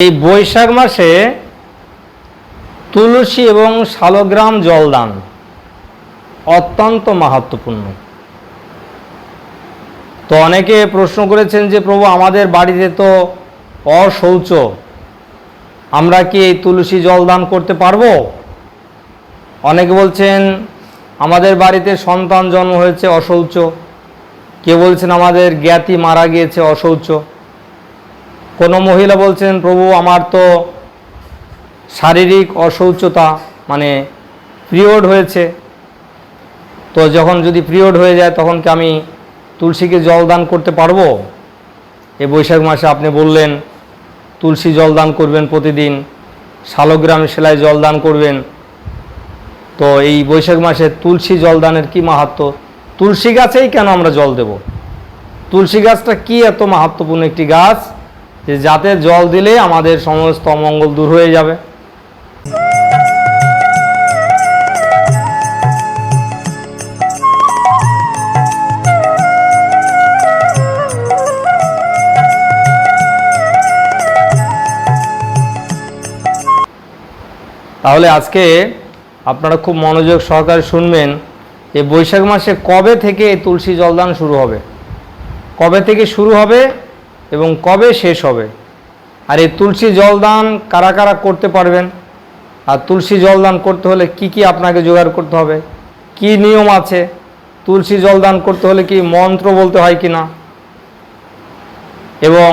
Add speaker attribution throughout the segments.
Speaker 1: এই বৈশাখ মাসে তুলসী এবং শালগ্রাম জলদান অত্যন্ত মাহাত্মপূর্ণ। তো অনেকে প্রশ্ন করেছেন যে, প্রভু, আমাদের বাড়িতে তো অশৌচ, আমরা কি এই তুলসী জলদান করতে পারব? অনেকে বলছেন, আমাদের বাড়িতে সন্তান জন্ম হয়েছে অশৌচ কে বলছেন, আমাদের জ্ঞাতি মারা গিয়েছে অশৌচ। কোনো মহিলা বলছেন, প্রভু, আমার তো শারীরিক অশৌচতা মানে পিরিয়ড হয়েছে। তো যখন যদি পিরিয়ড হয়ে যায়, তখন কি আমি তুলসীকে জল দান করতে পারব? এই বৈশাখ মাসে আপনি বললেন, তুলসী জল দান করবেন প্রতিদিন, শালগ্রাম সেলাই জল দান করবেন। তো এই বৈশাখ মাসে তুলসী জলদানের কি মাহাত্ম? তুলসী গাছেই কেন আমরা জল দেব? তুলসী গাছটা কি এত মাহাত্মপূর্ণ একটি গাছ? যাতে জল দিলে আমাদের সমস্ত অমঙ্গল দূর হয়ে যাবে। তাহলে আজকে আপনারা খুব মনোযোগ সহকারে শুনবেন এই বৈশাখ মাসে কবে থেকে তুলসী জলদান শুরু হবে? কবে থেকে শুরু হবে? এবং কবে শেষ হবে? আর এই তুলসী জলদান কারা কারা করতে পারবেন? আর তুলসী জলদান করতে হলে কি কি আপনাকে জোগাড় করতে হবে? কি নিয়ম আছে? তুলসী জলদান করতে হলে কি মন্ত্র বলতে হয় কি না এবং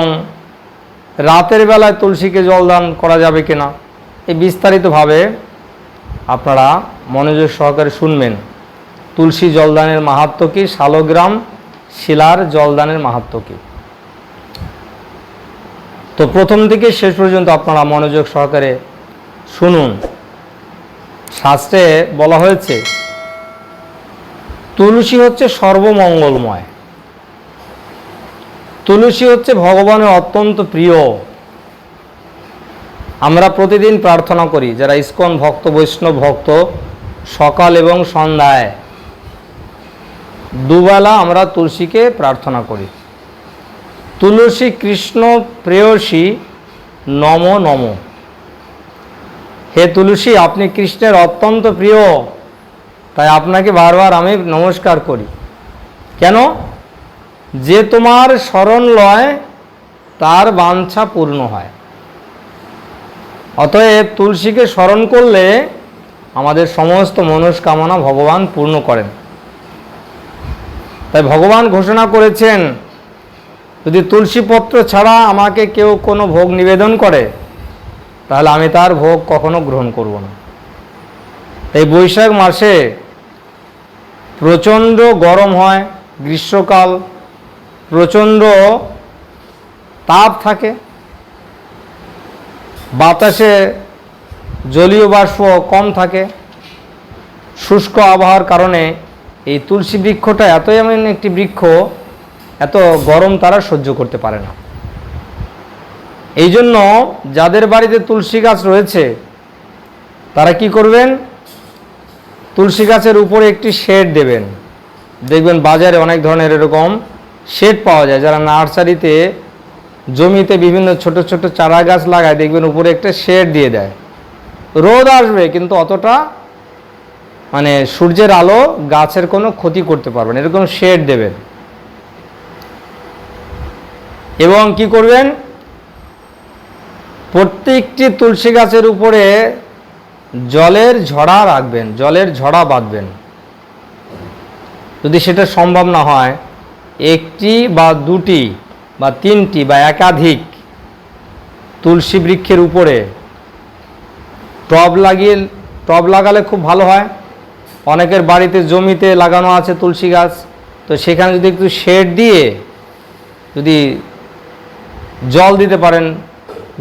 Speaker 1: রাতের বেলায় তুলসীকে জলদান করা যাবে কি না এই বিস্তারিতভাবে আপনারা মনোযোগ সহকারে শুনবেন। তুলসী জলদানের মাহাত্ম কি? শালগ্রাম শিলার জলদানের মাহাত্ম কি? তো প্রথম থেকে শেষ পর্যন্ত আপনারা মনোযোগ সহকারে শুনুন। শাস্ত্রে বলা হয়েছে, তুলসী হচ্ছে সর্বমঙ্গলময়। তুলসী হচ্ছে ভগবানের অত্যন্ত প্রিয়। আমরা প্রতিদিন প্রার্থনা করি, যারা ইস্কন ভক্ত, বৈষ্ণব ভক্ত, সকাল এবং সন্ধ্যায় দুবেলা আমরা তুলসীকে প্রার্থনা করি। তুলসী কৃষ্ণ প্রেয়সী নম নম। হে তুলসী, আপনি কৃষ্ণের অত্যন্ত প্রিয়। তাই আপনাকে বারবার আমি নমস্কার করি। কেন? যে তোমার স্মরণ লয়, তার বাঞ্ছা পূর্ণ হয়। অতএব তুলসীকে স্মরণ করলে আমাদের সমস্ত মনস্কামনা ভগবান পূর্ণ করেন। তাই ভগবান ঘোষণা করেছেন যদি তুলসী পত্র ছাড়া আমাকে কেউ কোনো ভোগ নিবেদন করে, তাহলে আমি তার ভোগ কখনো গ্রহণ করব না। এই বৈশাখ মাসে প্রচণ্ড গরম হয়, গ্রীষ্মকাল, প্রচণ্ড তাপ থাকে। বাতাসে জলীয় বাষ্প কম থাকে। শুষ্ক আবহাওয়ার কারণে এই তুলসী বৃক্ষটা এতই এমন একটি বৃক্ষ এত গরম তারা সহ্য করতে পারে না। এই জন্য যাদের বাড়িতে তুলসী গাছ রয়েছে, তারা কি করবেন? তুলসী গাছের উপরে একটি শেড দেবেন। দেখবেন বাজারে অনেক ধরনের এরকম শেড পাওয়া যায়। যারা নার্সারিতে জমিতে বিভিন্ন ছোট ছোট চারা গাছ লাগায়, দেখবেন উপরে একটা শেড দিয়ে দেয়। রোদ আসবে, কিন্তু অতটা মানে সূর্যের আলো গাছের কোনো ক্ষতি করতে পারবে না। এরকম শেড দেবেন। এবং কি করবেন? প্রত্যেকটি তুলসী গাছের উপরে জলের ঝড়া রাখবেন, জলের ঝড়া বাঁধবেন। যদি সেটা সম্ভব না হয়, একটি বা দুটি বা তিনটি বা একাধিক তুলসী বৃক্ষের উপরে টব লাগিয়ে, টব লাগালে খুব ভালো হয়। অনেকের বাড়িতে জমিতে লাগানো আছে তুলসী গাছ, তো সেখানে যদি একটু শেড দিয়ে যদি জল দিতে পারেন,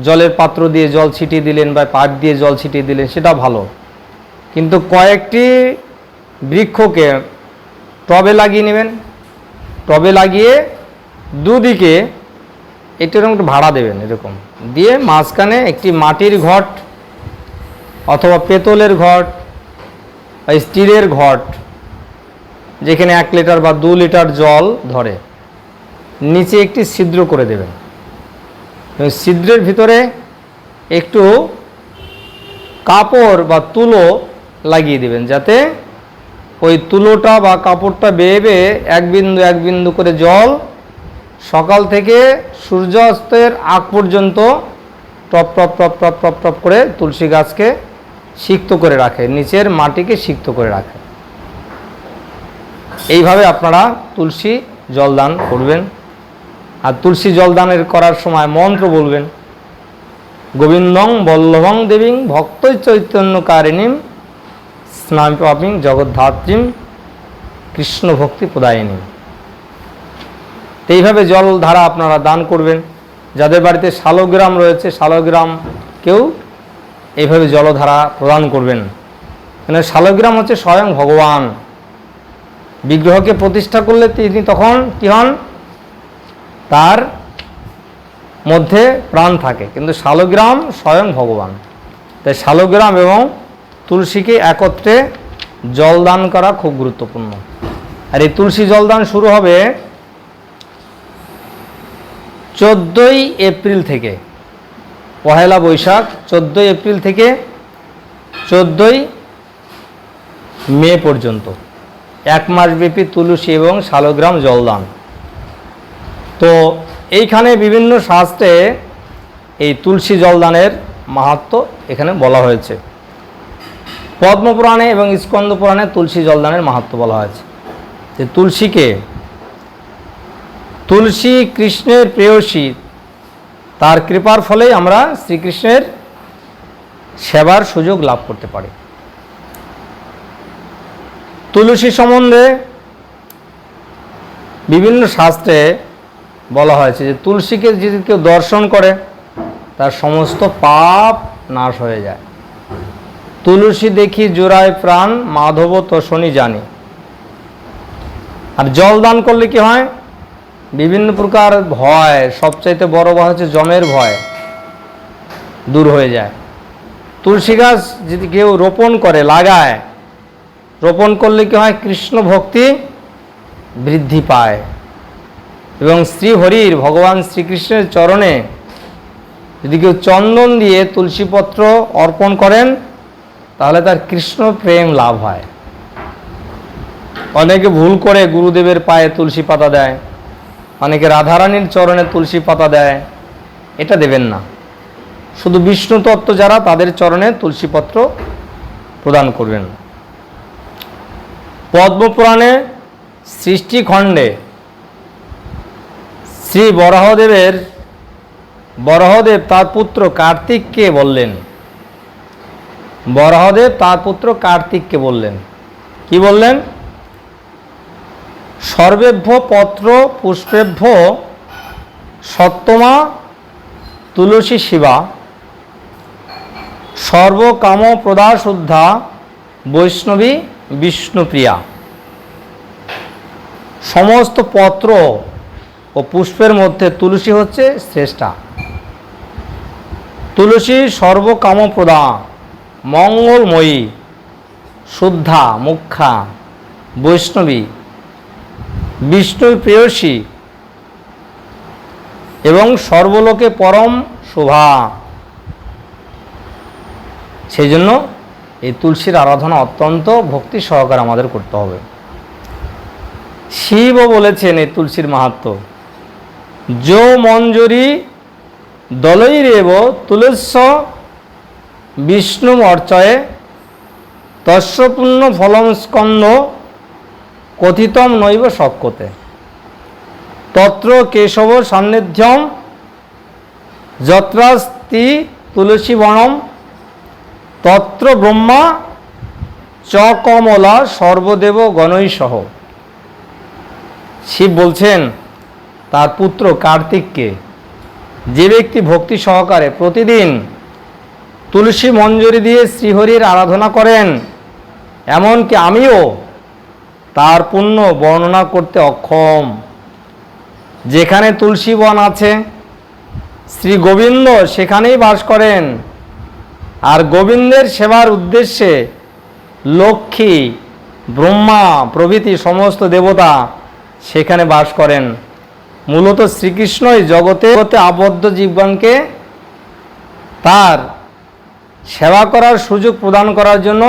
Speaker 1: জলের পাত্র দিয়ে জল ছিটিয়ে দিলেন বা পাইপ দিয়ে জল ছিটিয়ে দিলেন, সেটা ভালো। কিন্তু কয়েকটি বৃক্ষকে টবে লাগিয়ে নেবেন, টবে লাগিয়ে দুদিকে একটু এরকম একটু ভাড়া দেবেন এরকম। দিয়ে মাঝখানে একটি মাটির ঘট অথবা পেতলের ঘট স্টিলের ঘট, যেখানে এক লিটার বা দু লিটার জল ধরে, নিচে একটি ছিদ্র করে দেবেন। ছিদ্রের ভিতরে একটু কাপড় বা তুলো লাগিয়ে দিবেন, যাতে ওই তুলোটা বা কাপড়টা বেয়ে বেয়ে এক বিন্দু এক বিন্দু করে জল সকাল থেকে সূর্যাস্তের আগ পর্যন্ত টপ টপ টপ টপ টপ টপ করে তুলসী গাছকে সিক্ত করে রাখে, নিচের মাটিকে সিক্ত করে রাখে। এইভাবে আপনারা তুলসী জলদান করবেন। আর তুলসী জলদানের করার সময় মন্ত্র বলবেন, গোবিন্দং বল্লভং দেবীং ভক্ত চৈতন্যকারিণীম স্নাপিং জগদ্ধাত্রীম কৃষ্ণ ভক্তি প্রদায়িনী এইভাবে জলধারা আপনারা দান করবেন। যাদের বাড়িতে শালগ্রাম রয়েছে, শালগ্রাম কেউ এইভাবে জলধারা প্রদান করবেন মানে শালগ্রাম হচ্ছে স্বয়ং ভগবান। বিগ্রহকে প্রতিষ্ঠা করলে তিনি তখন কী হন? তার মধ্যে প্রাণ থাকে। কিন্তু শালগ্রাম স্বয়ং ভগবান। তাই শালগ্রাম এবং তুলসীকে একত্রে জলদান করা খুব গুরুত্বপূর্ণ। আর এই তুলসী জলদান শুরু হবে চোদ্দোই এপ্রিল থেকে। পহেলা বৈশাখ, চোদ্দোই এপ্রিল থেকে চোদ্দোই মে পর্যন্ত। এক মাসব্যাপী তুলসী এবং শালগ্রাম জলদান তো এইখানে বিভিন্ন শাস্ত্রে এই তুলসী জলদানের মাহাত্ম এখানে বলা হয়েছে। পদ্মপুরাণে এবং স্কন্দ পুরাণে তুলসী জলদানের মাহাত্ম বলা হয়েছে। যে তুলসীকে তুলসী কৃষ্ণের প্রেয়সী, তার কৃপার ফলেই আমরা শ্রীকৃষ্ণের সেবার সুযোগ লাভ করতে পারি। তুলসী সম্বন্ধে বিভিন্ন শাস্ত্রে বলা হয়েছে যে তুলসীকে যদি কেউ দর্শন করে, তার সমস্ত পাপ নাশ হয়ে যায়। তুলসী দেখি জোড়ায় প্রাণ, মাধব তোষণী জানি। আর জল দান করলে কি হয়? বিভিন্ন প্রকার ভয়, সবচাইতে বড় ভয় হচ্ছে জমের ভয় দূর হয়ে যায়। তুলসী গাছ যদি কেউ রোপণ করে, লাগায়, রোপণ করলে কি হয়? কৃষ্ণ ভক্তি বৃদ্ধি পায়। এবং শ্রী শ্রীহরির ভগবান শ্রীকৃষ্ণের চরণে যদি কেউ চন্দন দিয়ে তুলসীপত্র অর্পণ করেন, তাহলে তার কৃষ্ণ প্রেম লাভ হয়। অনেকে ভুল করে গুরুদেবের পায়ে তুলসী পাতা দেয়, অনেকে রাধারানীর চরণে তুলসী পাতা দেয়, এটা দেবেন না। শুধু বিষ্ণু তত্ত্ব যারা, তাদের চরণে তুলসীপত্র প্রদান করবেন। পদ্মপুরাণে সৃষ্টিখণ্ডে শ্রী বরাহদেবের, বরাহদেব তার পুত্র কার্তিককে বললেন। বরাহদেব তার পুত্র কার্তিককে বললেন। কি বললেন? সর্বেভ্য পত্র পুষ্পেভ্য সত্যমা তুলসী শিবা সর্বকাম প্রদা শুদ্ধা বৈষ্ণবী বিষ্ণুপ্রিয়া। সমস্ত পত্র পুষ্পের মধ্যে তুলসী হচ্ছে শ্রেষ্ঠা। তুলসী সর্বকামপ্রদা মঙ্গলময়ী, শুদ্ধা, মুখ্যা, বৈষ্ণবী, বিষ্ণুর প্রেয়সী এবং সর্বলোকে পরম শোভা। সেই জন্য এই তুলসীর আরাধনা অত্যন্ত ভক্তি সহকারে আমাদের করতে হবে। শিবও বলেছেন এই তুলসীর মাহাত্ম। যো মঞ্জুরি দলৈরেব তুলস্য বিষ্ণু অর্চয়ে তস্যপূর্ণ ফলম স্কন্দ কথিতম নৈব শক্যতে তত্র কেশব সান্নিধ্যম যত্রাস্তি তুলসী বনম তত্র ব্রহ্মা চ কমলা সর্বদেব গণই সহ। শিব বলছেন তার পুত্র কার্তিককে যে ব্যক্তি ভক্তি সহকারে প্রতিদিন তুলসী মঞ্জুরি দিয়ে শ্রীহরির আরাধনা করেন, এমনকি আমিও তার পুণ্য বর্ণনা করতে অক্ষম। যেখানে তুলসী বন আছে, শ্রী গোবিন্দ সেখানেই বাস করেন। আর গোবিন্দের সেবার উদ্দেশ্যে লক্ষ্মী, ব্রহ্মা প্রভৃতি সমস্ত দেবতা সেখানে বাস করেন। মূলত শ্রীকৃষ্ণই জগতে জগতে আবদ্ধ জীবগণকে তার সেবা করার সুযোগ প্রদান করার জন্য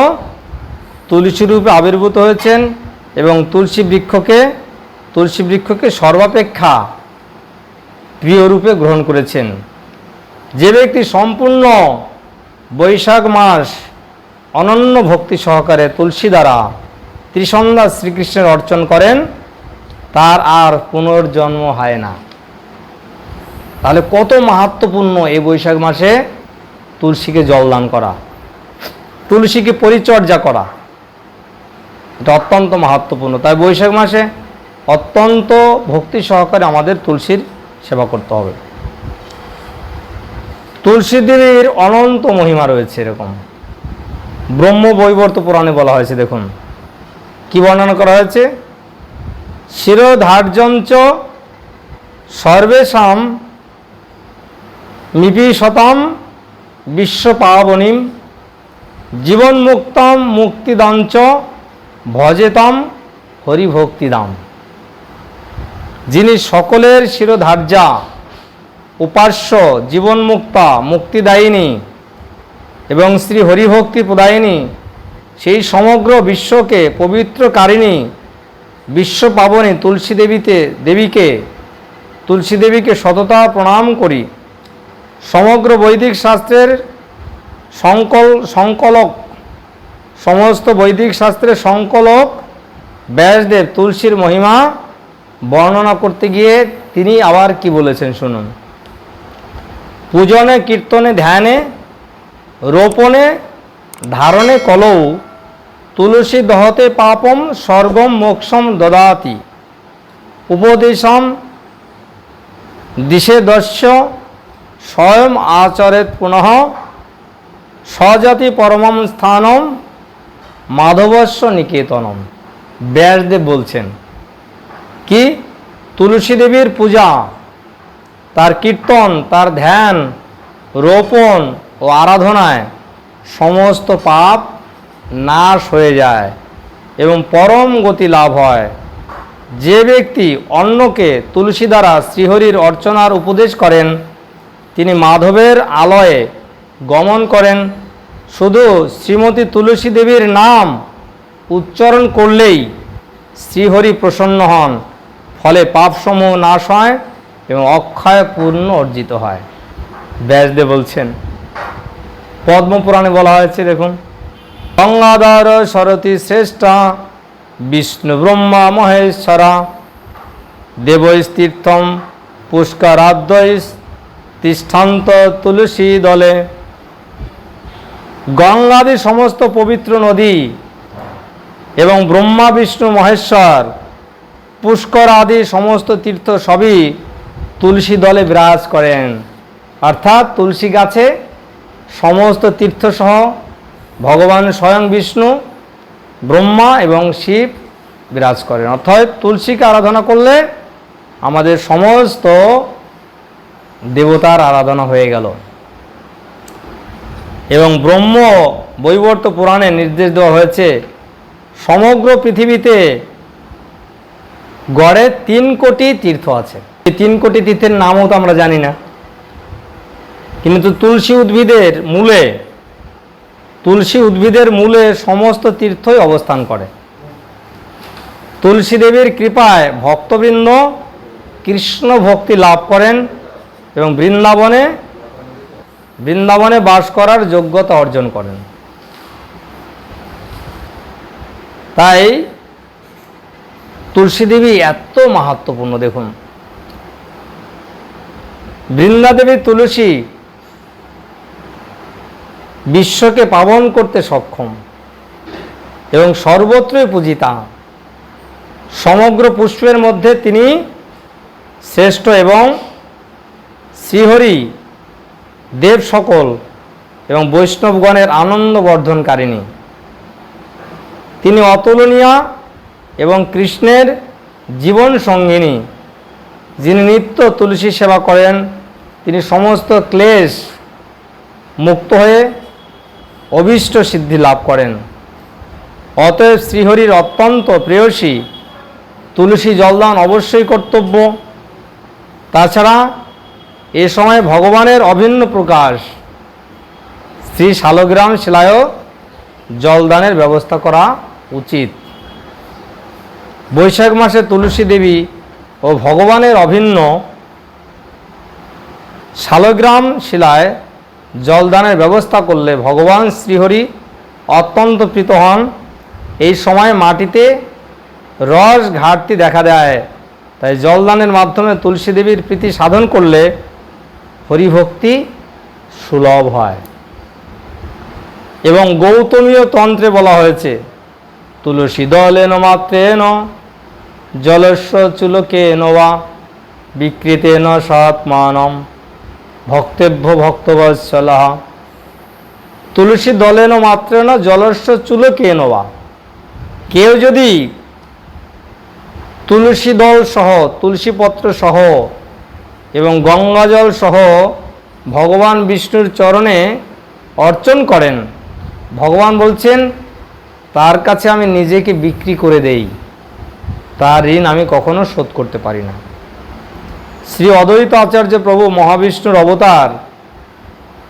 Speaker 1: তুলসী রূপে আবির্ভূত হয়েছেন এবং তুলসী বৃক্ষকে তুলসী বৃক্ষকে সর্বাপেক্ষা প্রিয় রূপে গ্রহণ করেছেন। যে ব্যক্তি সম্পূর্ণ বৈশাখ মাস অনন্য ভক্তি সহকারে তুলসী দ্বারা ত্রিসন্ধ্যা শ্রীকৃষ্ণের অর্চন করেন তার আর পুনর্জন্ম হয় না। তাহলে কত মাহাত্মপূর্ণ এই বৈশাখ মাসে তুলসীকে জলদান করা, তুলসীকে পরিচর্যা করা। এটা অত্যন্ত মাহাত্মপূর্ণ। তাই বৈশাখ মাসে অত্যন্ত ভক্তি সহকারে আমাদের তুলসীর সেবা করতে হবে। তুলসী দেবীর অনন্ত মহিমা রয়েছে এরকম। ব্রহ্ম বৈবর্ত পুরাণে বলা হয়েছে, দেখুন। কি বর্ণনা করা হয়েছে? শিরোধার্যঞ্চ সর্বেশাম মিপিশতম বিশ্বপাবনীম জীবনমুক্তম মুক্তিদাঞ্চ ভজেতম হরিভক্তিদাম। যিনি সকলের শিরোধার্যা, উপাস্য, জীবনমুক্তা, মুক্তিদায়িনী এবং শ্রী হরিভক্তি প্রদায়িনী, সেই সমগ্র বিশ্বকে পবিত্রকারিণী বিশ্ব পাবনে তুলসী দেবীতে, দেবীকে, তুলসী দেবীকে সততা প্রণাম করি। সমগ্র বৈদিক শাস্ত্রের সংকল, সংকলক, সমস্ত বৈদিক শাস্ত্রের সংকলক ব্যাসদেব তুলসীর মহিমা বর্ণনা করতে গিয়ে তিনি আবার কি বলেছেন শুনুন। পূজনে, কীর্তনে, ধ্যানে, রোপণে, ধারণে কলৌ তুলসী দহতে পাপম, স্বর্গম মোক্ষম দদাতি। উপদেশম, দিশে দস্য স্বয়ং আচরেত পুনঃ, স্বজাতি পরমম স্থানম মাধবস্য নিকেতনম। ব্যাসদেব বলছেন, কি? তুলসী দেবীর পূজা, তার কীর্তন, তার ধ্যান, রোপণ ও আরাধনায় সমস্ত পাপ নাশ হয়ে যায় এবং পরম গতি লাভ হয়। যে ব্যক্তি অন্যকে তুলসী দ্বারা শ্রীহরির অর্চনার উপদেশ করেন, তিনি মাধবের আলয়ে গমন করেন। শুধু শ্রীমতী তুলসী দেবীর নাম উচ্চারণ করলেই শ্রীহরি প্রসন্ন হন, ফলে পাপসমূহ নাশ হয় এবং অক্ষয় পূর্ণ অর্জিত হয়। ব্যাসদেব বলছেন, পদ্মপুরাণে বলা হয়েছে, দেখুন। গঙ্গাধর সরতী শ্রেষ্ঠা, বিষ্ণু ব্রহ্মা মহেশ্বরা, দেবৈস্তীর্থম পুষ্করাদ্বৈস তিষ্ঠান্ত তুলসী দলে। গঙ্গাদি সমস্ত পবিত্র নদী এবং ব্রহ্মা, বিষ্ণু, মহেশ্বর পুষ্কর আদি সমস্ত তীর্থ সবই তুলসী দলে বিরাজ করেন। অর্থাৎ তুলসী গাছে সমস্ত তীর্থসহ ভগবান স্বয়ং বিষ্ণু, ব্রহ্মা এবং শিব বিরাজ করেন। অর্থাৎ তুলসীকে আরাধনা করলে আমাদের সমস্ত দেবতার আরাধনা হয়ে গেল। এবং ব্রহ্ম বৈবর্ত পুরাণে নির্দেশ দেওয়া হয়েছে, সমগ্র পৃথিবীতে গড়ে তিন কোটি তীর্থ আছে। এই তিন কোটি তীর্থের নামও তো আমরা জানি না। কিন্তু তুলসী উদ্ভিদের মূলে তুলসী উদ্ভিদের মূলে সমস্ত তীর্থই অবস্থান করে। তুলসী দেবীর কৃপায় ভক্তবৃন্দ কৃষ্ণ ভক্তি লাভ করেন এবং বৃন্দাবনে বৃন্দাবনে বাস করার যোগ্যতা অর্জন করেন। তাই তুলসী দেবী এত মাহাত্মপূর্ণ দেখুন, বৃন্দাদেবী তুলসী বিশ্বকে পাবন করতে সক্ষম এবং সর্বত্রই পূজিতা। সমগ্র পুষ্পের মধ্যে তিনি শ্রেষ্ঠ এবং শ্রীহরি দেব সকল এবং বৈষ্ণবগণের আনন্দ বর্ধনকারিণী তিনি অতুলনীয় এবং কৃষ্ণের জীবন সঙ্গিনী, যিনি নিত্য তুলসী সেবা করেন, তিনি সমস্ত ক্লেশ মুক্ত হয়ে অভীষ্ট সিদ্ধি লাভ করেন। অতএব শ্রীহরির অত্যন্ত প্রেয়সী তুলসী জলদান অবশ্যই কর্তব্য। তাছাড়া এ সময় ভগবানের অভিন্ন প্রকাশ। শ্রী শালগ্রাম শিলায়ও জলদানের ব্যবস্থা করা উচিত। বৈশাখ মাসে তুলসী দেবী ও ভগবানের অভিন্ন শালগ্রাম শিলায় জলদানের ব্যবস্থা করলে ভগবান শ্রীহরি অত্যন্ত প্রীত হন। এই সময় মাটিতে রস ঘাটতি দেখা দেয়। তাই জলদানের মাধ্যমে তুলসী দেবীর প্রীতি সাধন করলে হরিভক্তি সুলভ হয়। এবং গৌতমীয় তন্ত্রে বলা হয়েছে, তুলসী দলেন মাত্রেন জলস্ব চুলকে নবা বিকৃতেন সৎমানম। ভক্তেভ্য ভক্তবৎসলহ। তুলসী দলেন মাত্রেন জলস্ব চুলকে নবা কেউ যদি তুলসী দল সহ, তুলসী পত্র সহ এবং গঙ্গাজল সহ ভগবান বিষ্ণুর চরণে অর্চন করেন, ভগবান বলছেন, তার কাছে আমি নিজেকে বিক্রি করে দেই। তার ঋণ আমি কখনো শোধ করতে পারি না। শ্রী অদ্বৈত আচার্য প্রভু মহাবিষ্ণুর অবতার।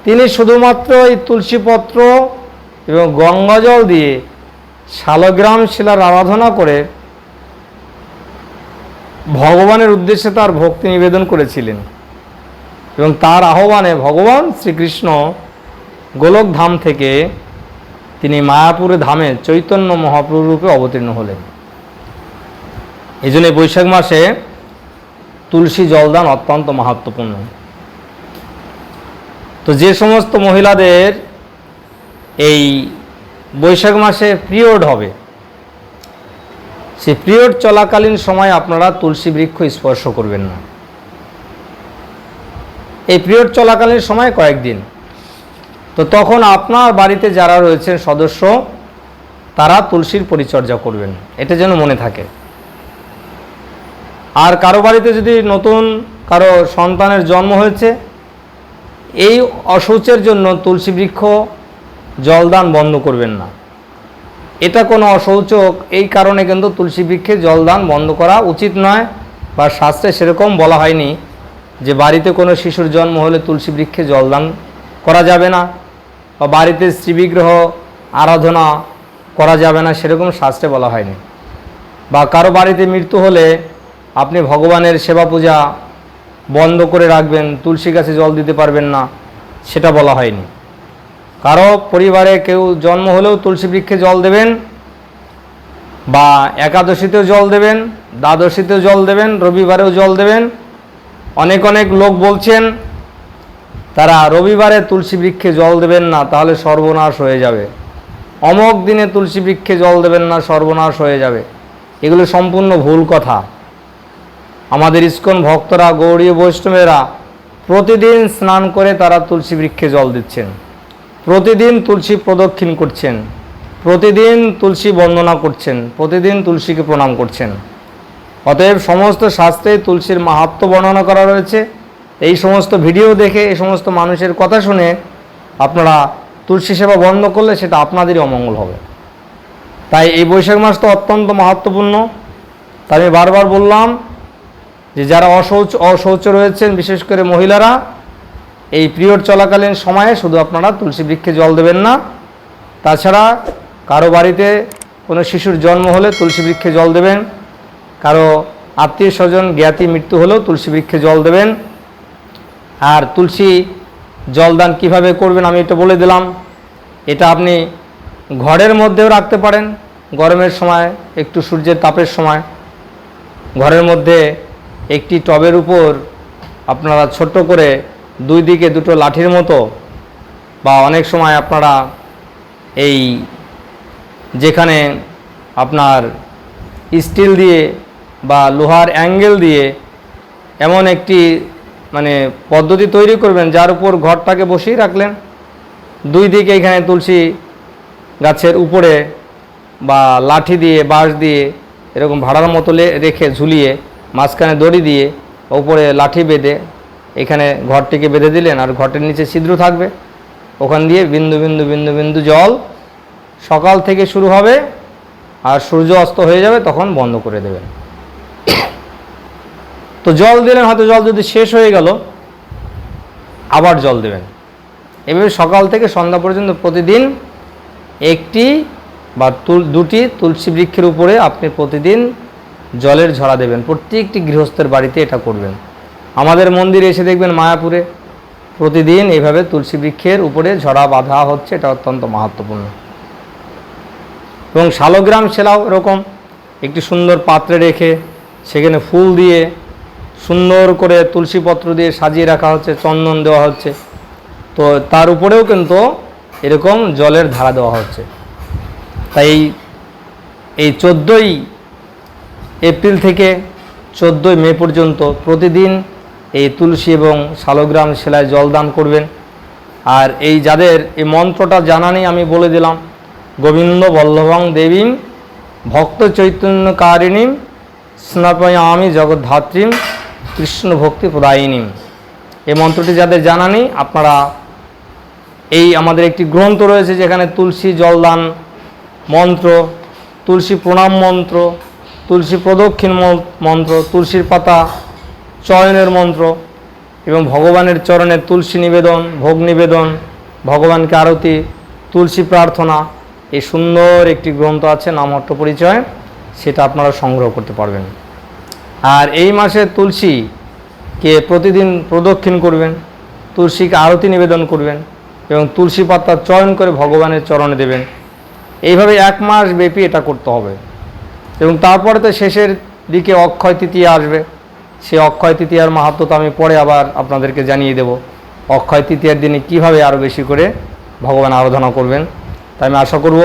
Speaker 1: তিনি শুধুমাত্র এই তুলসীপত্র এবং গঙ্গাজল দিয়ে শালগ্রাম শিলার আরাধনা করে ভগবানের উদ্দেশ্যে তার ভক্তি নিবেদন করেছিলেন এবং তার আহ্বানে ভগবান শ্রীকৃষ্ণ গোলক ধাম থেকে তিনি মায়াপুরে ধামে চৈতন্য মহাপ্রভু রূপে অবতীর্ণ হলেন। এই জন্য বৈশাখ মাসে তুলসী জলদান অত্যন্ত মাহাত্মপূর্ণ। তো যে সমস্ত মহিলাদের এই বৈশাখ মাসে পিরিয়ড হবে সেই পিরিয়ড চলাকালীন সময় আপনারা তুলসী বৃক্ষ স্পর্শ করবেন না। এই পিরিয়ড চলাকালীন সময় কয়েকদিন। তো তখন আপনার বাড়িতে যারা রয়েছেন সদস্য, তারা তুলসীর পরিচর্যা করবেন। এটা যেন মনে থাকে। আর কারও বাড়িতে যদি নতুন কারও সন্তানের জন্ম হয়েছে, এই অশৌচের জন্য তুলসী বৃক্ষ জলদান বন্ধ করবেন না। এটা কোনো অশৌচক এই কারণে কিন্তু তুলসী বৃক্ষে জলদান বন্ধ করা উচিত নয় বা শাস্ত্রে সেরকম বলা হয়নি যে বাড়িতে কোনো শিশুর জন্ম হলে তুলসী বৃক্ষে জলদান করা যাবে না বা বাড়িতে শ্রীবিগ্রহ আরাধনা করা যাবে না, সেরকম শাস্ত্রে বলা হয়নি। বা কারও বাড়িতে মৃত্যু হলে আপনি ভগবানের সেবা পূজা বন্ধ করে রাখবেন, তুলসী গাছে জল দিতে পারবেন না, সেটা বলা হয়নি। কারও পরিবারে কেউ জন্ম হলেও তুলসী বৃক্ষে জল দেবেন, বা একাদশীতেও জল দেবেন, দ্বাদশীতেও জল দেবেন, রবিবারেও জল দেবেন, অনেক অনেক লোক বলছেন, তারা রবিবারে তুলসী বৃক্ষে জল দেবেন না, তাহলে সর্বনাশ হয়ে যাবে। অমক দিনে তুলসী বৃক্ষে জল দেবেন না, সর্বনাশ হয়ে যাবে। এগুলো সম্পূর্ণ ভুল কথা। আমাদের ইস্কন ভক্তরা, গৌরীয় বৈষ্ণবেরা প্রতিদিন স্নান করে তারা তুলসী বৃক্ষে জল দিচ্ছেন। প্রতিদিন তুলসী প্রদক্ষিণ করছেন। প্রতিদিন তুলসী বন্দনা করছেন। প্রতিদিন তুলসীকে প্রণাম করছেন। অতএব সমস্ত শাস্ত্রে তুলসীর মাহাত্ম বর্ণনা করা রয়েছে। এই সমস্ত ভিডিও দেখে, এই সমস্ত মানুষের কথা শুনে আপনারা তুলসী সেবা বন্ধ করলে সেটা আপনাদেরই অমঙ্গল হবে। তাই এই বৈশাখ মাস তো অত্যন্ত মাহাত্মপূর্ণ। তাই আমি বারবার বললাম যে যারা অশৌচ অশৌচ রয়েছেন, বিশেষ করে মহিলারা, এই পিরিয়ড চলাকালীন সময়ে শুধু আপনারা তুলসী বৃক্ষে জল দেবেন না। তাছাড়া কারও বাড়িতে কোনো শিশুর জন্ম হলে তুলসী বৃক্ষে জল দেবেন। কারও আত্মীয় স্বজন জ্ঞাতি মৃত্যু হলেও তুলসী বৃক্ষে জল দেবেন। আর তুলসী জলদান কীভাবে করবেন আমি এটা বলে দিলাম। এটা আপনি ঘরের মধ্যেও রাখতে পারেন। গরমের সময়, একটু সূর্যের তাপের সময়। ঘরের মধ্যে একটি টবের উপর আপনারা ছোট্ট করে দুই দিকে দুটো লাঠির মতো বা অনেক সময় আপনারা এই যেখানে আপনার স্টিল দিয়ে বা লোহার অ্যাঙ্গেল দিয়ে এমন একটি মানে পদ্ধতি তৈরি করবেন, যার উপর ঘরটাকে বসিয়ে রাখলেন। দুই দিকে এখানে তুলসী গাছের উপরে বা লাঠি দিয়ে, বাঁশ দিয়ে এরকম ভাড়ার মতো রেখে ঝুলিয়ে মাঝখানে দড়ি দিয়ে ওপরে লাঠি বেঁধে এখানে ঘরটিকে বেঁধে দিলেন আর ঘরটির নিচে ছিদ্র থাকবে। ওখান দিয়ে বিন্দু বিন্দু বিন্দু বিন্দু জল সকাল থেকে শুরু হবে আর সূর্য অস্ত হয়ে যাবে তখন বন্ধ করে দেবেন। তো জল দিলেন, হয়তো জল যদি শেষ হয়ে গেল, আবার জল দেবেন। এভাবে সকাল থেকে সন্ধ্যা পর্যন্ত প্রতিদিন একটি বা তুল, দুটি তুলসী বৃক্ষের উপরে আপনি প্রতিদিন জলের ঝরা দেবেন। প্রত্যেকটি গৃহস্থের বাড়িতে এটা করবেন। আমাদের মন্দিরে এসে দেখবেন মায়াপুরে প্রতিদিন এইভাবে তুলসী বৃক্ষের উপরে ঝরা বাঁধা হচ্ছে, এটা অত্যন্ত মাহাত্মপূর্ণ এবং শালগ্রাম সেলাও এরকম, একটি সুন্দর পাত্রে রেখে সেখানে ফুল দিয়ে সুন্দর করে তুলসী পত্র দিয়ে সাজিয়ে রাখা হচ্ছে, চন্দন দেওয়া হচ্ছে। তো তার উপরেও কিন্তু এরকম জলের ধারা দেওয়া হচ্ছে। তাই এই- এই চোদ্দোই এপ্রিল থেকে চোদ্দোই মে পর্যন্ত প্রতিদিন এই তুলসী এবং শালগ্রাম সেলায় জল দান করবেন। আর এই যাদের এই মন্ত্রটা জানা নেই, আমি বলে দিলাম, গোবিন্দ বল্লভং দেবীম, ভক্ত চৈতন্যকারিণীম স্নাপয়ামি জগদ্ধাত্রীম, কৃষ্ণ ভক্তি প্রদায়িনীম। এই মন্ত্রটি যাদের জানা নেই, আপনারা এই আমাদের একটি গ্রন্থ রয়েছে যেখানে তুলসী জলদান মন্ত্র, তুলসী প্রণাম মন্ত্র তুলসী প্রদক্ষিণ মন্ত্র, তুলসীর পাতা, চয়নের মন্ত্র এবং ভগবানের চরণে তুলসী নিবেদন, ভোগ নিবেদন, ভগবানকে আরতি, তুলসী প্রার্থনা, এই সুন্দর একটি গ্রন্থ আছে নামহট্ট পরিচয়, সেটা আপনারা সংগ্রহ করতে পারবেন। আর এই মাসে তুলসীকে প্রতিদিন প্রদক্ষিণ করবেন, তুলসীকে আরতি নিবেদন করবেন এবং তুলসী পাতা চয়ন করে ভগবানের চরণে দেবেন। এইভাবে এক মাস ব্যাপী এটা করতে হবে। এবং তারপরে তো শেষের দিকে অক্ষয় তৃতীয়া আসবে। সেই অক্ষয় তৃতীয়ার মাহাত্ম তো আমি পরে আবার আপনাদেরকে জানিয়ে দেব। অক্ষয় তৃতীয়ার দিনে কীভাবে আরও বেশি করে ভগবান আরাধনা করবেন? তাই আমি আশা করব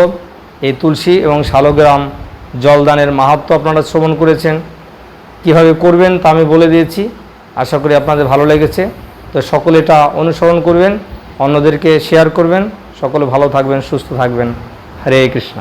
Speaker 1: এই তুলসী এবং শালগ্রাম জলদানের মাহাত্ম আপনারা শ্রবণ করেছেন। কীভাবে করবেন তা আমি বলে দিয়েছি। আশা করি আপনাদের ভালো লেগেছে। তো সকলে এটা অনুসরণ করবেন, অন্যদেরকে শেয়ার করবেন। সকলে ভালো থাকবেন, সুস্থ থাকবেন। হরে কৃষ্ণ।